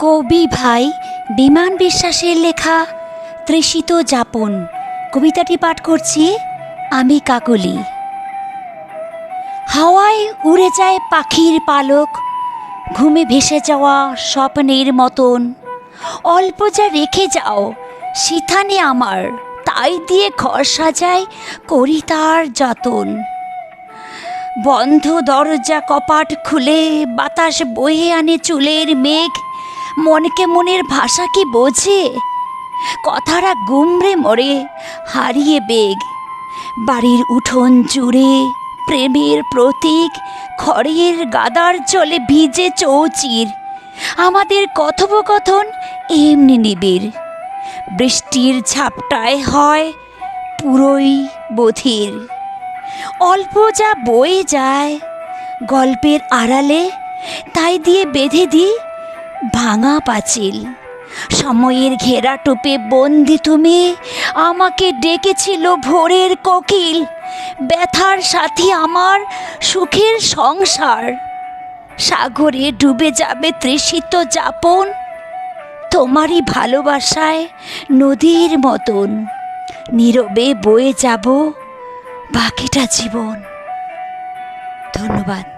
কবি ভাই বিমান বিশ্বাসের লেখা তৃষিত যাপন। কবিতাটি পাঠ করছি আমি কাকলি। হাওয়ায় উড়ে যায় পাখির পালক, ঘুমে ভেসে যাওয়া স্বপ্নের মতন। অল্প যা রেখে যাও সিথানে আমার, তাই দিয়ে ঘর সাজায় করি তার যতন। বন্ধ দরজা কপাট খুলে বাতাস বয়ে আনে চুলের মেঘ মনকে মনের ভাষা কি বোঝে? কথারা গুমরে মরে, হারিয়ে বেগ। বাড়ির উঠোন জুড়ে, প্রেমের প্রতীক, খড়ের গাদার চলে ভিজে চৌচির। আমাদের কথোপকথন এমনি নিবিড়। বৃষ্টির ঝাপটায় হয় পুরোই বধির। অল্প যা বয়ে যায়, গল্পের আড়ালে তাই দিয়ে বেঁধে দিই ভাঙা পাঁচিল। সময়ের ঘেরা টোপে বন্দি তুমি, আমাকে ডেকেছিল ভোরের কোকিল। ব্যথার সাথে আমার সুখের সংসার। সাগরে ডুবে যাবে তৃষিত যাপন, তোমারই ভালোবাসায় নদীর মতন। নীরবে বয়ে যাব বাকিটা জীবন। ধন্যবাদ।